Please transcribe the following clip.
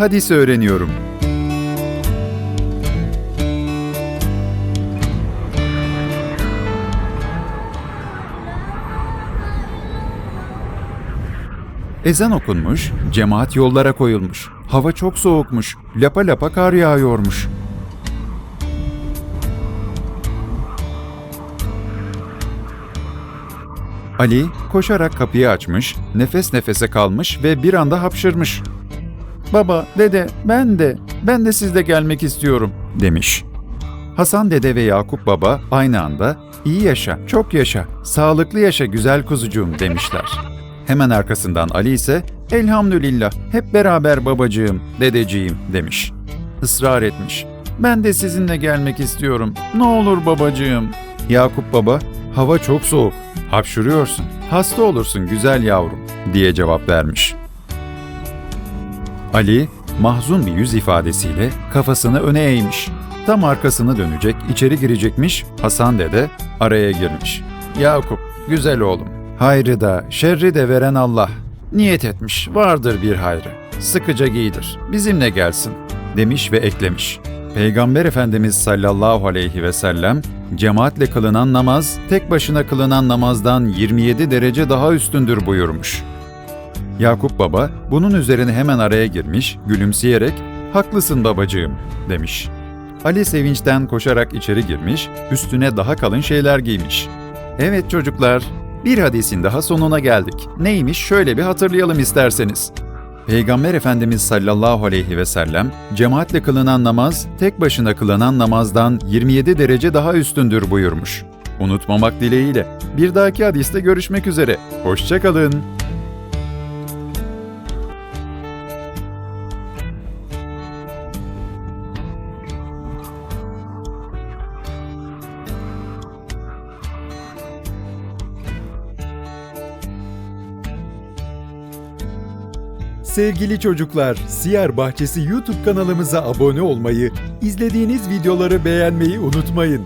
hadis öğreniyorum. Ezan okunmuş, cemaat yollara koyulmuş. Hava çok soğukmuş, lapa lapa kar yağıyormuş. Ali koşarak kapıyı açmış, nefes nefese kalmış ve bir anda hapşırmış. Baba, dede, ben de, ben de sizle gelmek istiyorum, demiş. Hasan dede ve Yakup baba aynı anda iyi yaşa, çok yaşa, sağlıklı yaşa güzel kuzucuğum demişler. Hemen arkasından Ali ise elhamdülillah hep beraber babacığım, dedeciğim demiş. Israr etmiş. Ben de sizinle gelmek istiyorum. Ne olur babacığım. Yakup baba, hava çok soğuk. Hapşuruyorsun. Hasta olursun güzel yavrum diye cevap vermiş. Ali mahzun bir yüz ifadesiyle kafasını öne eğmiş. Tam arkasını dönecek, içeri girecekmiş. Hasan dede araya girmiş. Yakup, güzel oğlum. Hayrı da, şerri de veren Allah. Niyet etmiş, vardır bir hayrı. Sıkıca giydir, bizimle gelsin. Demiş ve eklemiş. Peygamber Efendimiz sallallahu aleyhi ve sellem, cemaatle kılınan namaz, tek başına kılınan namazdan 27 derece daha üstündür buyurmuş. Yakup Baba bunun üzerine hemen araya girmiş, gülümseyerek "Haklısın babacığım." demiş. Ali sevinçten koşarak içeri girmiş, üstüne daha kalın şeyler giymiş. Evet çocuklar, bir hadisin daha sonuna geldik. Neymiş şöyle bir hatırlayalım isterseniz. Peygamber Efendimiz sallallahu aleyhi ve sellem, cemaatle kılınan namaz, tek başına kılınan namazdan 27 derece daha üstündür buyurmuş. Unutmamak dileğiyle. Bir dahaki hadiste görüşmek üzere. Hoşçakalın. Sevgili çocuklar, Siyer Bahçesi YouTube kanalımıza abone olmayı, izlediğiniz videoları beğenmeyi unutmayın.